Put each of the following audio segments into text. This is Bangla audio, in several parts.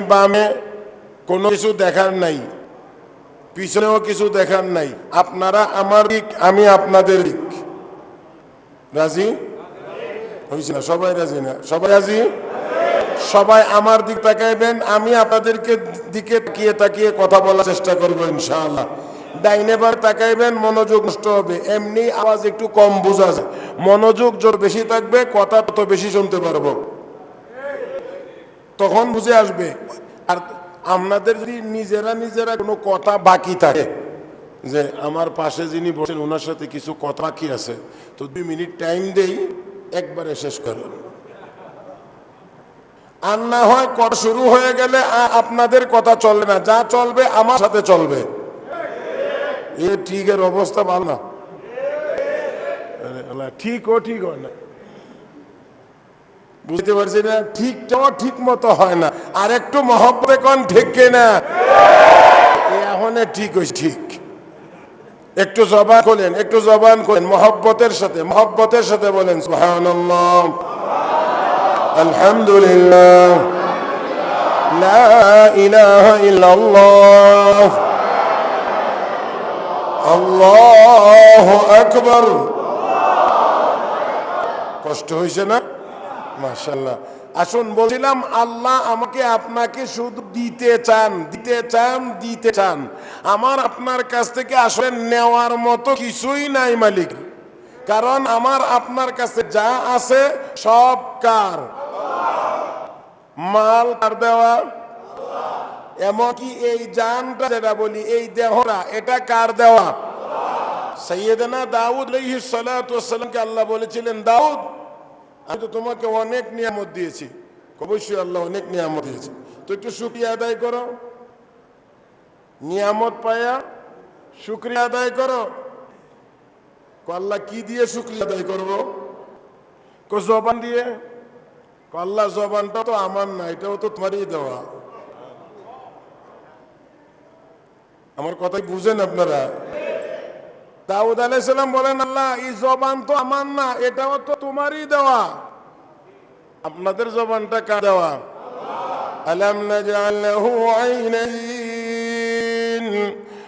বামে কোনো কিছু দেখার নাই, পিছনেও কিছু দেখার নাই। আপনারা আমার দিক, আমি আপনাদের দিক। রাজি? হয়েছে না? সবাই রাজি না? সবাই রাজি? সবাই আমার দিক তাকাইবেন, আমি আপনাদেরকে দিকে তাকিয়ে তাকিয়ে কথা বলার চেষ্টা করব ইনশাআল্লাহ। ডাইনে বার তাকাইবেন, মনোযোগ নষ্ট হবে। এমনি আওয়াজ একটু কম বোঝা যায়। মনোযোগ যত বেশি থাকবে, কথা তত বেশি শুনতে পারব। তখন বুঝে আসবে, আর আপনাদের যদি নিজেরা নিজেরা কোনো কথা বাকি থাকে, যে আমার পাশে যিনি বসেন, ওনার সাথে কিছু কথা বাকি আছে, তো দুই মিনিট টাইম দেই, একবারে শেষ করলেন আর না হয় কর শুরু হয়ে গেলে আপনাদের কথা চলবে না, যা চলবে আমার সাথে চলবে। এ ঠিকের অবস্থা ভালো না। ঠিক ও ঠিক হয় না। বুঝতে পারছি না? ঠিকটাও ঠিক মতো হয় না। আর একটু মহব্বতে কোন, ঠিক না এখন ঠিক হয়েছে ঠিক। একটু জবান খোলেন, একটু জবান খোলেন, মহব্বতের সাথে মহব্বতের সাথে বলেন আলহামদুলিল্লাহ। লা ইলাহা কষ্ট হয়েছে না? মাশাল্লাহ আসুন বলছিলাম, আল্লাহ আমাকে আপনাকে শুধু দিতে চান দিতে চান দিতে চান। আমার আপনার কাছ থেকে আসলে নেওয়ার মতো কিছুই নাই, মালিক। কারণ আমার আপনার কাছে যা আছে সব কার? মাল কার দেওয়া? এমনকি এই জানটা যেটা বলি, এই দেহরা এটা কার দেওয়া? সৈয়দনা দাউদ আলাইহিস সালাতু ওয়াসসালামকে আল্লাহ বলেছিলেন, দাউদ আমি তো তোমাকে অনেক নিয়ামত দিয়েছি। অবশ্যই আল্লাহ অনেক নিয়ামত দিয়েছে। তো একটু শুক্রিয়া আদায় করো। নিয়ামত পায়া, শুক্রিয়া আদায় করো। আল্লাহ কি দিয়ে শুক্রিয়া আদায় করব? কো জবান দিয়ে। আল্লাহ জবানটা তো আমার না, এটাও তো তোমারই দেওয়া। আমার কথাই বুঝেন আপনারা। দাউদ আলাইসাল্লাম বলেন আল্লাহ এই জবান তো আমার না এটাও তো তোমারই দেওয়া আপনাদের জবানটা কার দেওয়া আলাম নাজআল লাহু আইনাইন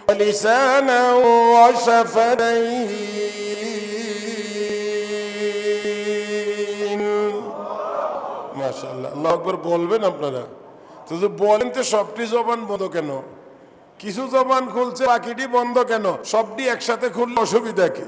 ولسانا وشفتين মাশাআল্লাহ আল্লাহু আকবার বলবেন আপনারা তো যে বলেন তো সবটি জবান বন্ধ কেন কিছু জবান খুলছে বাকিটি বন্ধ কেন? সবটি একসাথে খুললে অসুবিধা কি?